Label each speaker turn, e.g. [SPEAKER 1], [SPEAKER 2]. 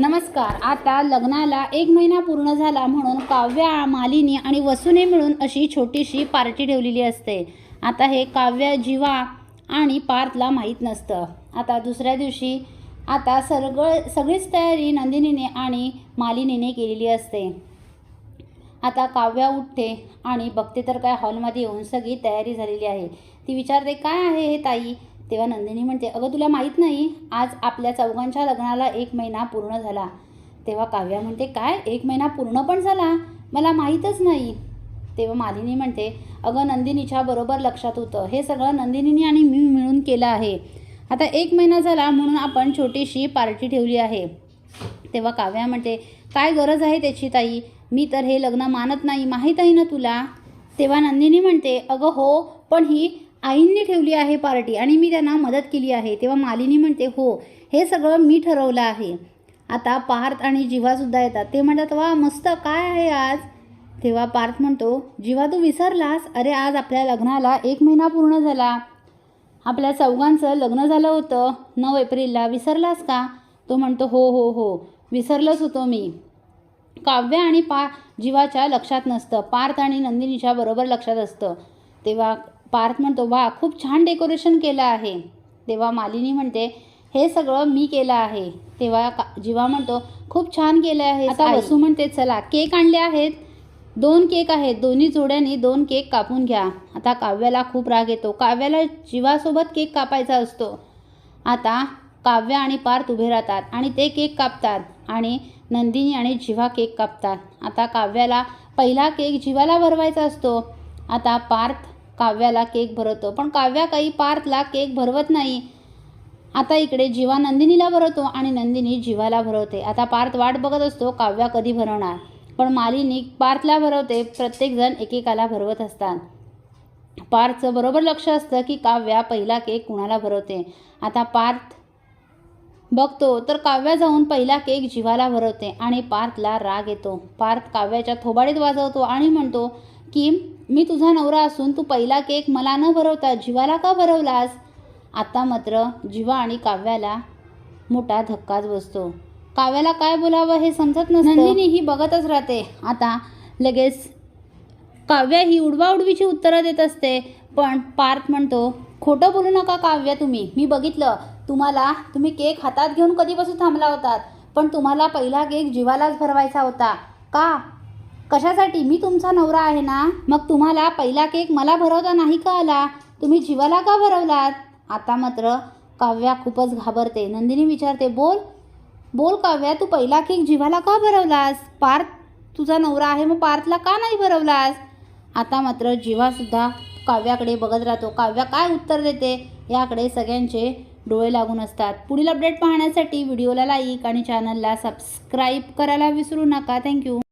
[SPEAKER 1] नमस्कार आता लग्नाला एक महिना पूर्ण झाला म्हणून काव्या मालिनी आणि वसुने मिळून अशी छोटीशी पार्टी ठेवलेली असते. आता हे काव्य जीवा आणि पार्थला माहीत नसतं. आता दुसऱ्या दिवशी आता सगळं सगळीच तयारी नंदिनीने आणि मालिनीने केलेली असते. आता काव्या उठते आणि बघते तर काय हॉलमध्ये येऊन सगळी तयारी झालेली आहे. ती विचारते काय आहे हे ताई? तेव्हा नंदिनी म्हणते अगं तुला माहीत नाही आज आपल्या चौघांच्या लग्नाला एक महिना पूर्ण झाला. तेव्हा काव्या म्हणते काय? एक महिना पूर्ण पण झाला? मला माहीतच नाही. तेव्हा मालिनी म्हणते अगं नंदिनीच्या बरोबर लक्षात होतं. हे सगळं नंदिनीने आणि मी मिळून केलं आहे. आता एक महिना झाला म्हणून आपण छोटीशी पार्टी ठेवली आहे. तेव्हा काव्या म्हणते काय गरज आहे त्याची ताई? मी तर हे लग्न मानत नाही. माहीत आहे ना तुला? तेव्हा नंदिनी म्हणते अगं हो पण ही आईंनी ठेवली आहे पार्टी आणि मी त्यांना मदत केली आहे. तेव्हा मालिनी म्हणते हो हे सगळं मी ठरवलं आहे. आता पार्थ आणि जीवासुद्धा येतात. ते म्हणतात वा मस्त काय आहे आज? तेव्हा पार्थ म्हणतो जीवा तू विसरलास? अरे आज आपल्या लग्नाला एक महिना पूर्ण झाला. आपल्या चौघांचं लग्न झालं होतं. नऊ एप्रिलला विसरलास का? तो म्हणतो हो हो हो विसरलंच होतो मी. काव्य आणि पा जीवाच्या लक्षात नसतं. पार्थ आणि नंदिनीच्या बरोबर लक्षात असतं. तेव्हा पार्थ म्हणतो वा खूप छान डेकोरेशन केलं आहे. तेव्हा मालिनी म्हणते हे सगळं मी केलं आहे. तेव्हा का जीवा म्हणतो खूप छान केलं आहे. आता वसू म्हणते चला केक आणले आहेत. दोन केक आहेत. दोन्ही जोड्यांनी दोन केक कापून घ्या. आता काव्याला खूप राग येतो. काव्याला जीवासोबत केक कापायचा असतो. आता काव्य आणि पार्थ उभे राहतात आणि ते केक कापतात आणि नंदिनी आणि जीवा केक कापतात. आता काव्याला पहिला केक जीवाला भरवायचा असतो. आता पार्थ काव्याला केक भरवतो. पण काव्या काही पार्थला केक भरवत नाही. आता इकडे जीवा नंदिनीला भरवतो आणि नंदिनी जीवाला भरवते. आता पार्थ वाट बघत असतो काव्या कधी भरवणार? पण मालिनी पार्थला भरवते प्रत्येकजण एकेकाला भरवत असतात. पार्थचं बरोबर लक्ष असतं की काव्या पहिला केक कुणाला भरवते? आता पार्थ बघतो तर काव्या जाऊन पहिला केक जीवाला भरवते आणि पार्थला राग येतो. पार्थ काव्याच्या थोबाडीत वाजवतो आणि म्हणतो की मी तुझा नवरा असून तू पहिला केक मला न भरवता जीवाला का भरवलास? आता मात्र जीवा आणि काव्याला मोठा धक्काच बसतो. काव्याला काय बोलावं हे समजत नसतं. नंदिनी ही बघतच राहते. आता लगेच काव्य ही उडवाउडवीची उत्तरं देत असते. पण पार्थ म्हणतो खोटं बोलू नका काव्य तुम्ही. मी बघितलं. तुम्हाला तुम्ही केक हातात घेऊन कधीपासून थांबला होतात. पण तुम्हाला पहिला केक जीवालाच भरवायचा होता. का? कशासाठी? मी तुमचा नवरा आहे ना? मग तुम्हाला पहिला केक मला भरवता नाही का आला? तुम्ही जीवाला का भरवलात? आता मात्र काव्या खूपच घाबरते. नंदिनी विचारते बोल बोल काव्या तू पहिला केक जीवाला का भरवलास? पार्थ तुझा नवरा आहे मग पार्थला का नाही भरवलास? आता मात्र जीवासुद्धा काव्याकडे बघत राहतो. काव्या काय उत्तर देते? याकडे सगळ्यांचे डोळे लागून असतात. पुढील अपडेट पाहण्यासाठी व्हिडिओला लाईक आणि चॅनलला सबस्क्राईब करायला विसरू नका. थँक्यू